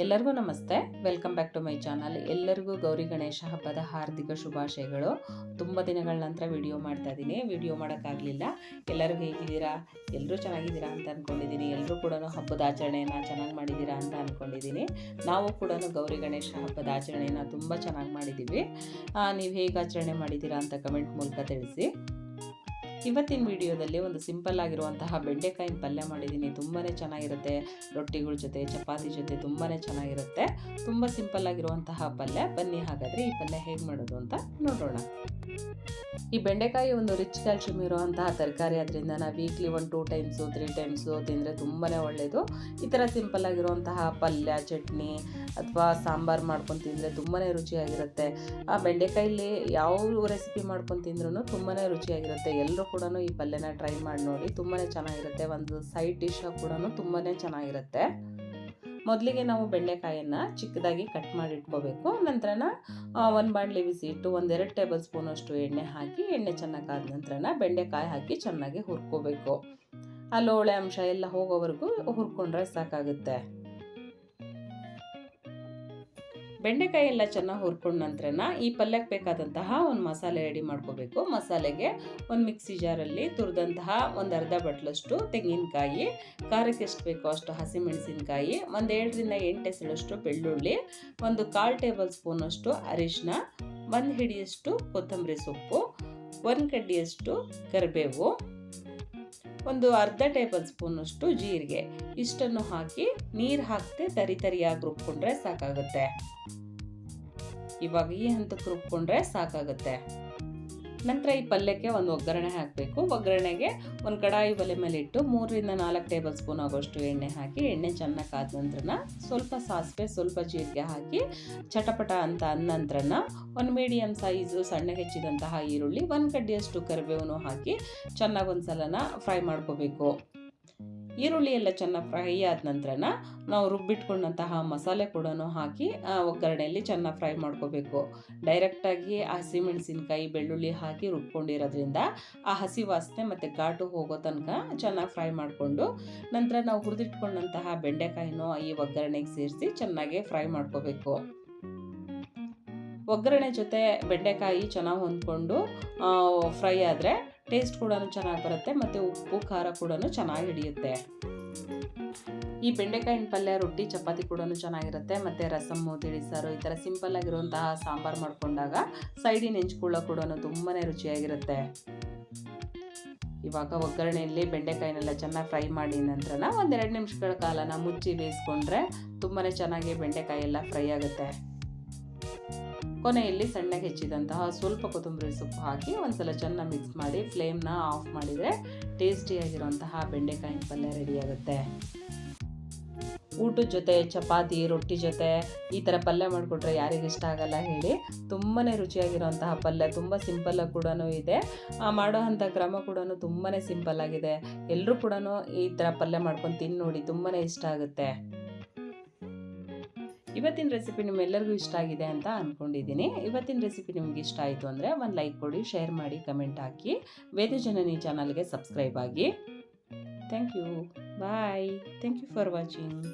ಎಲ್ಲರಿಗೂ ನಮಸ್ತೆ. Welcome back to my channel ಎಲ್ಲರಿಗೂ ಗೌರಿ ಗಣೇಶ ಹಬ್ಬದ ಹಾರ್ದಿಕ ಶುಭಾಶಯಗಳು. ತುಂಬ ದಿನಗಳ ನಂತರ ವಿಡಿಯೋ ಮಾಡ್ತಾ ಇದ್ದೀನಿ. ವಿಡಿಯೋ ಮಾಡೋಕ್ಕಾಗಲಿಲ್ಲ. ಎಲ್ಲರೂ ಹೇಗಿದ್ದೀರಾ? ಎಲ್ಲರೂ ಚೆನ್ನಾಗಿದ್ದೀರಾ ಅಂತ ಅಂದ್ಕೊಂಡಿದ್ದೀನಿ ಎಲ್ಲರೂ ಕೂಡ ಹಬ್ಬದ ಆಚರಣೆಯನ್ನು ಚೆನ್ನಾಗಿ ಮಾಡಿದ್ದೀರಾ ಅಂತ ಅಂದ್ಕೊಂಡಿದ್ದೀನಿ ನಾವು ಕೂಡ ಗೌರಿ ಗಣೇಶ ಹಬ್ಬದ ಆಚರಣೆಯನ್ನು ತುಂಬ ಚೆನ್ನಾಗಿ ಮಾಡಿದ್ದೀವಿ. ನೀವು ಹೇಗೆ ಆಚರಣೆ ಮಾಡಿದ್ದೀರಾ ಅಂತ ಕಮೆಂಟ್ ಮೂಲಕ ತಿಳಿಸಿ. ಇವತ್ತಿನ ವಿಡಿಯೋದಲ್ಲಿ ಒಂದು ಸಿಂಪಲ್ ಆಗಿರುವಂತಹ ಬೆಂಡೆಕಾಯಿನ ಪಲ್ಯ ಮಾಡಿದ್ದೀನಿ. ತುಂಬಾ ಚೆನ್ನಾಗಿರುತ್ತೆ. ರೊಟ್ಟಿಗಳ ಜೊತೆ, ಚಪಾತಿ ಜೊತೆ ತುಂಬಾ ಚೆನ್ನಾಗಿರುತ್ತೆ. ತುಂಬ ಸಿಂಪಲ್ ಆಗಿರುವಂತಹ ಪಲ್ಯ. ಬನ್ನಿ ಹಾಗಾದರೆ ಈ ಪಲ್ಯ ಹೇಗೆ ಮಾಡೋದು ಅಂತ ನೋಡೋಣ. ಈ ಬೆಂಡೆಕಾಯಿ ಒಂದು ರಿಚ್ ಕ್ಯಾಲ್ಶಿಯಂ ಇರುವಂತಹ ತರಕಾರಿ ಅದರಿಂದ ನಾವು ವೀಕ್ಲಿ ಒಂದು ಟೂ ಟೈಮ್ಸು ತ್ರೀ ಟೈಮ್ಸು ತಿಂದರೆ ತುಂಬಾ ಒಳ್ಳೆಯದು ಈ ಥರ ಸಿಂಪಲ್ ಆಗಿರುವಂತಹ ಪಲ್ಯ, ಚಟ್ನಿ ಅಥವಾ ಸಾಂಬಾರು ಮಾಡ್ಕೊಂಡು ತಿಂದರೆ ತುಂಬಾ ರುಚಿಯಾಗಿರುತ್ತೆ. ಆ ಬೆಂಡೆಕಾಯಲ್ಲಿ ಯಾವ ರೆಸಿಪಿ ಮಾಡ್ಕೊಂಡು ತಿಂದ್ರೂ ತುಂಬಾ ರುಚಿಯಾಗಿರುತ್ತೆ. ಎಲ್ಲರೂ ಕೂಡ ಈ ಪಲ್ಯನ ಟ್ರೈ ಮಾಡಿ ನೋಡಿ ತುಂಬಾ ಚೆನ್ನಾಗಿರುತ್ತೆ. ಒಂದು ಸೈಡ್ ಡಿಶ್ ಕೂಡ ತುಂಬಾ ಚೆನ್ನಾಗಿರುತ್ತೆ. ಮೊದಲಿಗೆ ನಾವು ಬೆಂಡೆಕಾಯನ್ನು ಚಿಕ್ಕದಾಗಿ ಕಟ್ ಮಾಡಿ ಇಟ್ಕೋಬೇಕು. ನಂತರನ ಒಂದು ಬಾಣಲಿ ಬಿಸಿ ಇಟ್ಟು ಒಂದೆರಡು ಟೇಬಲ್ ಸ್ಪೂನಷ್ಟು ಎಣ್ಣೆ ಹಾಕಿ, ಎಣ್ಣೆ ಚೆನ್ನಾಗಿ ಕಾದ ನಂತರನ ಬೆಂಡೆಕಾಯಿ ಹಾಕಿ ಚೆನ್ನಾಗಿ ಹುರ್ಕೋಬೇಕು. ಆ ಅಂಶ ಎಲ್ಲ ಹೋಗೋವರೆಗೂ ಹುರ್ಕೊಂಡ್ರೆ ಸಾಕಾಗುತ್ತೆ. ಬೆಂಡೆಕಾಯಿ ಎಲ್ಲ ಚೆನ್ನಾಗಿ ಹುರ್ಕೊಂಡ ನಂತರನ ಈ ಪಲ್ಯಕ್ಕೆ ಬೇಕಾದಂತಹ ಒಂದು ಮಸಾಲೆ ರೆಡಿ ಮಾಡ್ಕೋಬೇಕು. ಮಸಾಲೆಗೆ ಒಂದು ಮಿಕ್ಸಿ ಜಾರಲ್ಲಿ ತುರಿದಂತಹ ಒಂದು ಅರ್ಧ ಬಟ್ಲಷ್ಟು ತೆಂಗಿನಕಾಯಿ ಖಾರಕ್ಕೆ ಎಷ್ಟು ಬೇಕೋ ಅಷ್ಟು ಹಸಿಮೆಣಸಿನಕಾಯಿ, ಒಂದು ಏಳರಿಂದ ಎಂಟು ಎಸಳಷ್ಟು ಬೆಳ್ಳುಳ್ಳಿ, ಒಂದು ಕಾಲು ಟೇಬಲ್ ಸ್ಪೂನಷ್ಟು ಅರಿಶಿನ ಒಂದು ಹಿಡಿಯಷ್ಟು ಕೊತ್ತಂಬರಿ ಸೊಪ್ಪು, ಒಂದು ಕಡ್ಡಿಯಷ್ಟು ಕರಿಬೇವು ಒಂದು ಅರ್ಧ ಟೇಬಲ್ ಸ್ಪೂನಷ್ಟು ಜೀರಿಗೆ. ಇಷ್ಟನ್ನು ಹಾಕಿ ನೀರು ಹಾಕದೆ ತರಿ ತರಿಯಾಗಿ ರುಬ್ಕೊಂಡ್ರೆ ಸಾಕಾಗುತ್ತೆ. ಇವಾಗ ಈ ಹಂತಕ್ಕೆ ರುಬ್ಕೊಂಡ್ರೆ ಸಾಕಾಗುತ್ತೆ. ನಂತರ ಈ ಪಲ್ಯಕ್ಕೆ ಒಂದು ಒಗ್ಗರಣೆ ಹಾಕಬೇಕು. ಒಗ್ಗರಣೆಗೆ ಒಂದು ಕಡಾಯಿ ಒಲೆ ಮೇಲೆ ಇಟ್ಟು ಮೂರರಿಂದ ನಾಲ್ಕು ಟೇಬಲ್ ಸ್ಪೂನ್ ಆಗೋಷ್ಟು ಎಣ್ಣೆ ಹಾಕಿ, ಎಣ್ಣೆ ಚೆನ್ನಾಗಿ ಕಾದ ನಂತರ ಸ್ವಲ್ಪ ಸಾಸಿವೆ, ಸ್ವಲ್ಪ ಜೀರಿಗೆ ಹಾಕಿ, ಚಟಪಟ ಅಂತ ಅಂದ ನಂತರ ಒಂದು ಮೀಡಿಯಮ್ ಸೈಜು ಸಣ್ಣ ಹೆಚ್ಚಿದಂತಹ ಈರುಳ್ಳಿ, ಒಂದು ಕಡ್ಡಿಯಷ್ಟು ಕರಿಬೇವನ್ನು ಹಾಕಿ ಚೆನ್ನಾಗಿ ಒಂದು ಸಲನ ಫ್ರೈ ಮಾಡ್ಕೋಬೇಕು. ಈರುಳ್ಳಿ ಎಲ್ಲ ಚೆನ್ನಾಗಿ ಫ್ರೈ ಆದ ನಂತರನ ನಾವು ರುಬ್ಬಿಟ್ಕೊಂಡಂತಹ ಮಸಾಲೆ ಕೂಡ ಹಾಕಿ ಒಗ್ಗರಣೆಯಲ್ಲಿ ಚೆನ್ನಾಗಿ ಫ್ರೈ ಮಾಡ್ಕೋಬೇಕು. ಡೈರೆಕ್ಟಾಗಿ ಹಸಿಮೆಣಸಿನ್ಕಾಯಿ, ಬೆಳ್ಳುಳ್ಳಿ ಹಾಕಿ ರುಬ್ಕೊಂಡಿರೋದ್ರಿಂದ ಆ ಹಸಿ ವಾಸನೆ ಮತ್ತು ಘಾಟು ಹೋಗೋ ತನಕ ಚೆನ್ನಾಗಿ ಫ್ರೈ ಮಾಡಿಕೊಂಡು, ನಂತರ ನಾವು ಹುರಿದಿಟ್ಕೊಂಡಂತಹ ಬೆಂಡೆಕಾಯಿನೂ ಈ ಒಗ್ಗರಣೆಗೆ ಸೇರಿಸಿ ಚೆನ್ನಾಗಿ ಫ್ರೈ ಮಾಡ್ಕೋಬೇಕು. ಒಗ್ಗರಣೆ ಜೊತೆ ಬೆಂಡೆಕಾಯಿ ಚೆನ್ನಾಗಿ ಹೊಂದ್ಕೊಂಡು ಫ್ರೈ ಆದರೆ ಟೇಸ್ಟ್ ಕೂಡ ಚೆನ್ನಾಗಿ ಬರುತ್ತೆ, ಮತ್ತು ಉಪ್ಪು, ಖಾರ ಕೂಡ ಚೆನ್ನಾಗಿ ಹಿಡಿಯುತ್ತೆ. ಈ ಬೆಂಡೆಕಾಯಿನ ಪಲ್ಯ ರೊಟ್ಟಿ, ಚಪಾತಿ ಕೂಡ ಚೆನ್ನಾಗಿರುತ್ತೆ, ಮತ್ತು ರಸಮ್ಮು ತಿಳಿಸಾರು ಈ ಥರ ಸಿಂಪಲ್ ಆಗಿರುವಂತಹ ಸಾಂಬಾರು ಮಾಡ್ಕೊಂಡಾಗ ಸೈಡಿನ ಹೆಂಚ್ಕೊಳ್ಳೋ ಕೂಡ ತುಂಬಾ ರುಚಿಯಾಗಿರುತ್ತೆ. ಇವಾಗ ಒಗ್ಗರಣೆಯಲ್ಲಿ ಬೆಂಡೆಕಾಯಿನೆಲ್ಲ ಚೆನ್ನಾಗಿ ಫ್ರೈ ಮಾಡಿ ನಂತರ ಒಂದೆರಡು ನಿಮಿಷಗಳ ಕಾಲನ ಮುಚ್ಚಿ ಬೇಯಿಸ್ಕೊಂಡ್ರೆ ತುಂಬಾ ಚೆನ್ನಾಗಿ ಬೆಂಡೆಕಾಯಿ ಎಲ್ಲ ಫ್ರೈ ಆಗುತ್ತೆ. ಕೊನೆಯಲ್ಲಿ ಸಣ್ಣಗೆ ಹೆಚ್ಚಿದಂತಹ ಸ್ವಲ್ಪ ಕೊತ್ತಂಬರಿ ಸೊಪ್ಪು ಹಾಕಿ ಒಂದ್ಸಲ ಚೆನ್ನಾಗಿ ಮಿಕ್ಸ್ ಮಾಡಿ ಫ್ಲೇಮ್ನ ಆಫ್ ಮಾಡಿದರೆ ಟೇಸ್ಟಿಯಾಗಿರುವಂತಹ ಬೆಂಡೆಕಾಯಿ ಪಲ್ಯ ರೆಡಿಯಾಗುತ್ತೆ ಊಟದ ಜೊತೆ, ಚಪಾತಿ, ರೊಟ್ಟಿ ಜೊತೆ ಈ ಥರ ಪಲ್ಯ ಮಾಡಿಕೊಟ್ರೆ ಯಾರಿಗೆ ಇಷ್ಟ ಆಗಲ್ಲ ಹೇಳಿ. ತುಂಬಾ ರುಚಿಯಾಗಿರುವಂತಹ ಪಲ್ಯ, ತುಂಬ ಸಿಂಪಲ್ಲಾಗಿ ಕೂಡ ಇದೆ. ಮಾಡೋ ಅಂಥ ಕ್ರಮ ಕೂಡ ತುಂಬಾ ಸಿಂಪಲ್ ಆಗಿದೆ. ಎಲ್ಲರೂ ಕೂಡ ಈ ಥರ ಪಲ್ಯ ಮಾಡ್ಕೊಂಡು ತಿಂದು ನೋಡಿ ತುಂಬಾ ಇಷ್ಟ ಆಗುತ್ತೆ. ಇವತ್ತಿನ ರೆಸಿಪಿ ನಿಮ್ಮೆಲ್ಲರಿಗೂ ಇಷ್ಟ ಆಗಿದೆ ಅಂತ ಅಂದ್ಕೊಂಡಿದ್ದೀನಿ ಇವತ್ತಿನ ರೆಸಿಪಿ ನಿಮ್ಗೆ ಇಷ್ಟ ಆಯಿತು ಅಂದರೆ ಒಂದು ಲೈಕ್ ಕೊಡಿ ಶೇರ್ ಮಾಡಿ ಕಮೆಂಟ್ ಹಾಕಿ. ವೇದ ಜನನಿ ಚಾನಲ್ಗೆ ಸಬ್ಸ್ಕ್ರೈಬ್ ಆಗಿ. Thank you bye thank you for watching